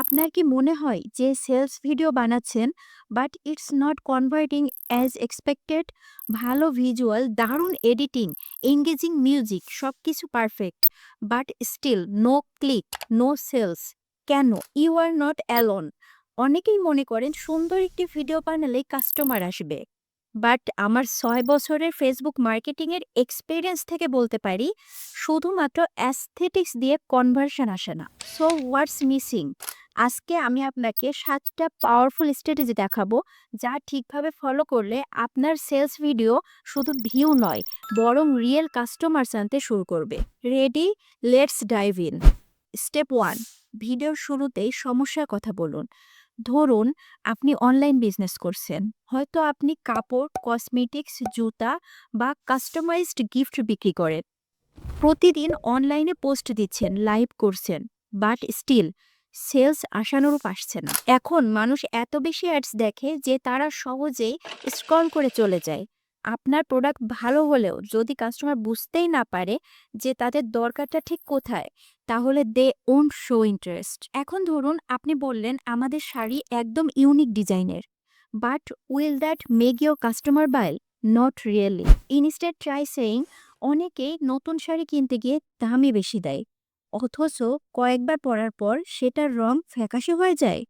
আপনার কি মনে হয় যে সেলস ভিডিও বানাচ্ছেন, but it's not converting as expected? ভালো ভিজুয়াল, দারুণ এডিটিং, এঙ্গেজিং মিউজিক সব কিছু perfect, but still no click, no sales. কেন? You are not alone. অনেকেই মনে করেন সুন্দর একটি ভিডিও বানালে কাস্টমার আসবে। বাট আমার ছয় বছরের ফেসবুক মার্কেটিংয়ের এক্সপিরিয়েন্স থেকে বলতে পারি, শুধুমাত্র অ্যাস্থেটিক্স দিয়ে কনভার্সন আসে না। So what's missing? আজকে আমি আপনাকে সাতটা পাওয়ারফুল স্ট্র্যাটেজি দেখাবো, যা ঠিকভাবে ফলো করলে আপনার সেলস ভিডিও শুধু ভিউ নয়, বরং রিয়েল কাস্টমার আনতে শুরু করবে। Ready let's dive in step one ভিডিওর শুরুতেই সমস্যার কথা বলুন। ধরুন, আপনি অনলাইন বিজনেস করছেন। হয়তো আপনি কাপড় কসমেটিক্স জুতা বা কাস্টমাইজড গিফট বিক্রি করেন। প্রতিদিন অনলাইনে পোস্ট দিচ্ছেন লাইভ করছেন বাট স্টিল সেলস আশানুরূপ আসছে না। এখন মানুষ এত বেশি অ্যাডস দেখে যে তারা সহজেই স্ক্রল করে চলে যায়। আপনার প্রোডাক্ট ভালো হলেও যদি কাস্টমার বুঝতেই না পারে যে তাদের দরকারটা ঠিক কোথায়, তাহলে দে ওন্ট শো ইন্টারেস্ট। এখন ধরুন আপনি বললেন আমাদের শাড়ি একদম ইউনিক ডিজাইনের, but will that make your customer buy not really. Instead try saying অনেকেই নতুন শাড়ি কিনতে গিয়ে দামই বেশি দেয়। অথচ কয়েকবার পরার পর সেটার রং ফ্যাকাশে হয়ে যায়।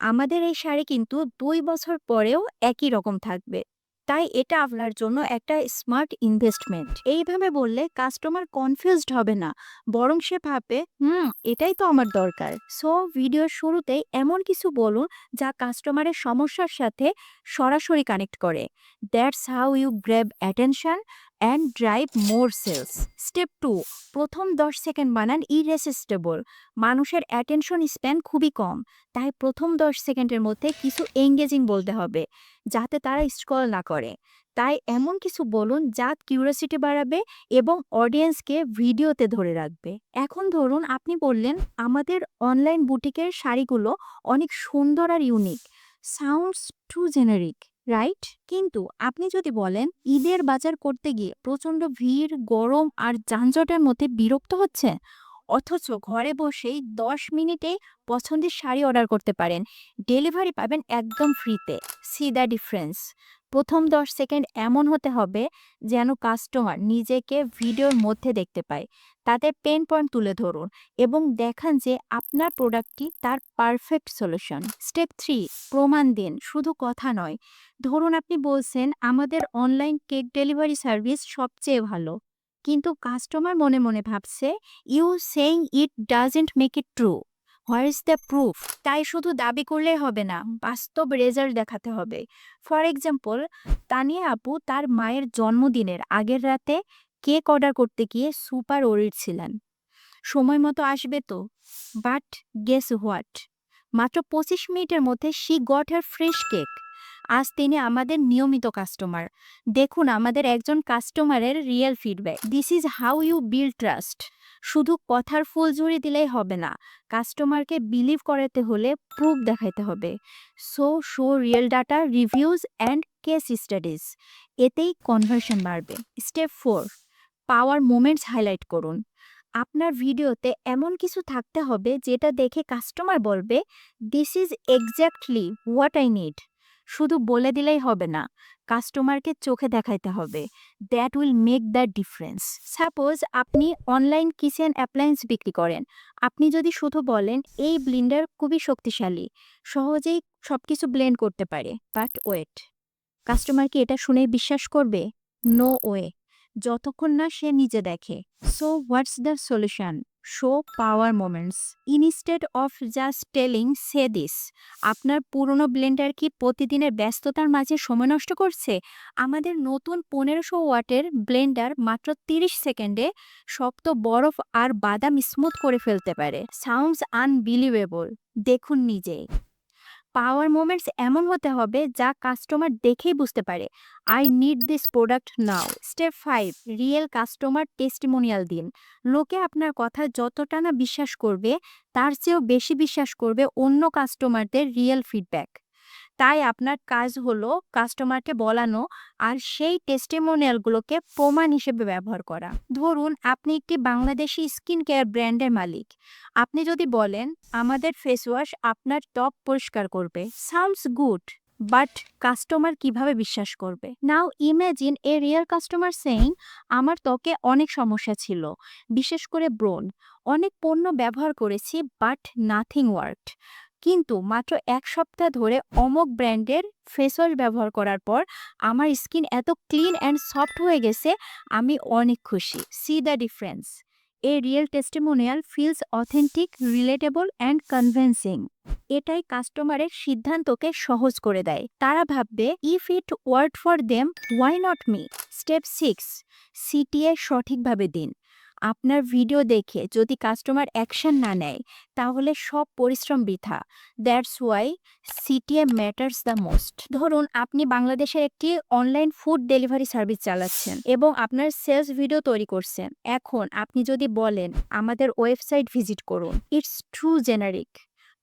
আমাদের এই শাড়ি কিন্তু দুই বছর পরেও একই রকম থাকবে। তাই এটা আপনার জন্য একটা স্মার্ট ইনভেস্টমেন্ট। এইভাবে বললে কাস্টমার কনফিউজড হবে না, বরং সে ভাবে হুম, এটাই তো আমার দরকার। সো, ভিডিওর শুরুতেই এমন কিছু বলুন যা কাস্টমারের সমস্যার সাথে সরাসরি কানেক্ট করে। That's how you grab attention. And drive more sales step two প্রথম দশ সেকেন্ড বানান ইরেসিস্টেবল মানুষের অ্যাটেনশন স্প্যান খুবই কম, তাই প্রথম দশ সেকেন্ডের মধ্যে কিছু এঙ্গেজিং বলতে হবে, যাতে তারা স্ক্রল না করে। তাই এমন কিছু বলুন যা কিউরিয়াসিটি বাড়াবে এবং অডিয়েন্সকে ভিডিওতে ধরে রাখবে। এখন ধরুন আপনি বললেন, আমাদের অনলাইন বুটিকের শাড়িগুলো অনেক সুন্দর আর unique sounds too generic right কিন্তু আপনি যদি বলেন, ঈদের বাজার করতে গিয়ে প্রচণ্ড ভিড়, গরম আর যানজটের মধ্যে বিরক্ত হচ্ছে? অথচ ঘরে বসেই দশ মিনিটে পছন্দের শাড়ি অর্ডার করতে পারেন। ডেলিভারি পাবেন একদম ফ্রিতে। সি দ্য ডিফারেন্স প্রথম দশ সেকেন্ড এমন হতে হবে যেন কাস্টমার নিজেকে ভিডিওর মধ্যে দেখতে পায়। তাদের পেন পয়েন্ট তুলে ধরুন এবং দেখান যে আপনার প্রোডাক্টটি তার পারফেক্ট সলিউশন। স্টেপ থ্রি, প্রমাণ দিন, শুধু কথা নয়। ধরুন আপনি বলছেন, আমাদের অনলাইন কেক ডেলিভারি সার্ভিস সবচেয়ে ভালো। কিন্তু কাস্টমার মনে মনে ভাবছে you saying it doesn't make it true where is the proof তাই শুধু দাবি করলেই হবে না, বাস্তব রেজাল্ট দেখাতে হবে। ফর এক্সাম্পল তানিয়া আপু তার মায়ের জন্মদিনের আগের রাতে কেক অর্ডার করতে গিয়ে সুপার ওরিড ছিলেন। সময় মতো আসবে তো বাট গেস হোয়াট মাত্র পঁচিশ মিনিটের মধ্যে she got her fresh cake আজ তিনি আমাদের নিয়মিত কাস্টমার দেখুন আমাদের একজন কাস্টমারের real feedback this is how you build trust শুধু কথার ফুল জুড়ি দিলেই হবে না। কাস্টমারকে বিলিভ করাতে হলে প্রুফ দেখাইতে হবে। So show real data reviews and case studies এতেই কনভার্সন বাড়বে। Step four power moments highlight করুন। আপনার ভিডিওতে এমন কিছু থাকতে হবে যেটা দেখে কাস্টমার বলবে this is exactly what I need শুধু বলে দিলেই হবে না। কাস্টমারকে চোখে দেখাইতে হবে। That will make the difference suppose আপনি অনলাইন কিচেন অ্যাপ্লায়েন্স বিক্রি করেন। আপনি যদি শুধু বলেন, এই ব্লিন্ডার খুবই শক্তিশালী। সহজেই সব কিছু ব্লেন্ড করতে পারে। বাট ওয়েট কাস্টমার কি এটা শুনেই বিশ্বাস করবে? নো ওয়ে যতক্ষণ না সে নিজে দেখে। So what's the solution show power moments instead of just telling say this আপনার পুরনো ব্লেন্ডার কি প্রতিদিনের ব্যস্ততার মাঝে সময় নষ্ট করছে? আমাদের নতুন পনেরোশো ওয়াটের ব্লেন্ডার মাত্র তিরিশ সেকেন্ডে শক্ত বরফ আর বাদাম স্মুথ করে ফেলতে পারে। সাউন্ডস আনবিলিভেবল দেখুন নিজেই। পাওয়ার মোমেন্টস এমন হতে হবে যা কাস্টমার দেখেই বুঝতে পারে। I need this product now. Step five, real customer testimonial দিন। লোকে আপনার কথা যতটা না বিশ্বাস করবে, তার চেয়েও বেশি বিশ্বাস করবে অন্য কাস্টমারদের রিয়েল ফিডব্যাক। তাই আপনার কাজ হলো কাস্টমারকে বলানো আর সেই টেস্টিমোনিয়ালগুলোকে প্রমাণ হিসেবে ব্যবহার করা। ধরুন, আপনি একটি বাংলাদেশি স্কিন কেয়ার ব্র্যান্ডের মালিক। আপনি যদি বলেন, আমাদের ফেস ওয়াশ আপনার ত্বক পরিষ্কার করবে। সাউন্ডস গুড বাট কাস্টমার কীভাবে বিশ্বাস করবে? Now imagine a real customer saying আমার ত্বকে অনেক সমস্যা ছিল, বিশেষ করে ব্রোন অনেক পণ্য ব্যবহার করেছি বাট নাথিং ওয়ার্কড কিন্তু মাত্র এক সপ্তাহ ধরে অমক ব্র্যান্ডের ফেস ওয়াশ ব্যবহার করার পর আমার স্কিন এত ক্লিন অ্যান্ড সফট হয়ে গেছে, আমি অনেক খুশি। See the difference a real testimonial feels authentic, relatable and convincing. এটাই কাস্টমারের সিদ্ধান্তকে সহজ করে দেয়। তারা ভাববে if it worked for them why not me step six CTA সঠিকভাবে দিন। আপনার ভিডিও দেখে যদি কাস্টমার অ্যাকশন না নেয়, তাহলে সব পরিশ্রম বৃথা। That's why CTA matters the most ধরুন, আপনি বাংলাদেশের একটি অনলাইন ফুড ডেলিভারি সার্ভিস চালাচ্ছেন এবং আপনার সেলস ভিডিও তৈরি করছেন। এখন আপনি যদি বলেন, আমাদের ওয়েবসাইট ভিজিট করুন। ইটস ট্রু জেনারিক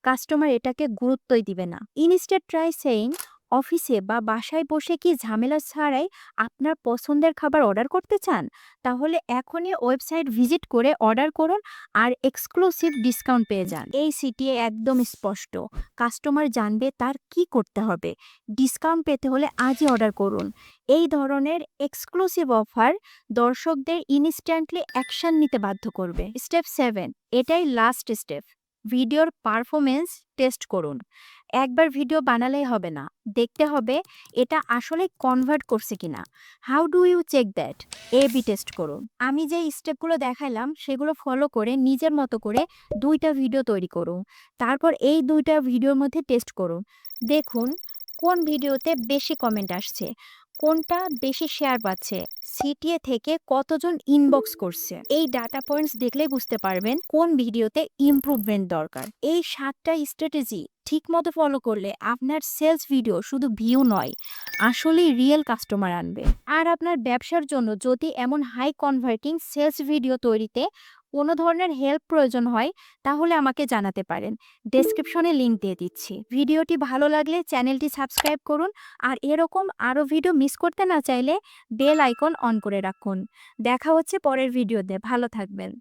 কাস্টমার এটাকে গুরুত্বই দিবে না। ইনস্টেড ট্রাই সেইং অফিসে বা বাসায় বসে কি ঝামেলা ছাড়াই আপনার পছন্দের খাবার অর্ডার করতে চান? তাহলে এখনই ওয়েবসাইট ভিজিট করে অর্ডার করুন আর এক্সক্লুসিভ ডিসকাউন্ট পেয়ে যান। এই সিটিএ একদম স্পষ্ট, কাস্টমার জানবে তার কি করতে হবে। ডিসকাউন্ট পেতে হলে আজই অর্ডার করুন। এই ধরনের এক্সক্লুসিভ অফার দর্শকদের ইনস্ট্যান্টলি অ্যাকশন নিতে বাধ্য করবে। স্টেপ সেভেন, এটাই লাস্ট স্টেপ। ভিডিওর পারফরমেন্স টেস্ট করুন। একবার ভিডিও বানালেই হবে না। দেখতে হবে এটা আসলে কনভার্ট করছে কিনা। How do you check that? A B test করুন। আমি যে স্টেপগুলো দেখাইলাম, সেগুলো ফলো করে নিজের মতো করে দুইটা ভিডিও তৈরি করুন। তারপর এই দুইটা ভিডিওর মধ্যে টেস্ট করুন। দেখুন কোন ভিডিওতে বেশি কমেন্ট আসছে। কোনটা বেশি শেয়ার পাচ্ছে সিটিএ থেকে কতজন ইনবক্স করছে? এই ডাটা পয়েন্টস দেখলেই বুঝতে পারবেন কোন ভিডিওতে ইমপ্রুভমেন্ট দরকার। এই সাতটা স্ট্র্যাটেজি ঠিক মতো ফলো করলে আপনার সেলস ভিডিও শুধু ভিউ নয়, আসলেই রিয়েল কাস্টমার আনবে। আর আপনার ব্যবসার জন্য যদি এমন হাই কনভার্টিং সেলস ভিডিও তৈরিতে কোনো ধরনের হেল্প প্রয়োজন হয়, তাহলে আমাকে জানাতে পারেন। ডেসক্রিপশনে লিঙ্ক দিয়ে দিচ্ছি। ভিডিওটি ভালো লাগলে চ্যানেলটি সাবস্ক্রাইব করুন আর এরকম আরও ভিডিও মিস করতে না চাইলে বেল আইকন অন করে রাখুন। দেখা হচ্ছে পরের ভিডিওতে ভালো থাকবেন।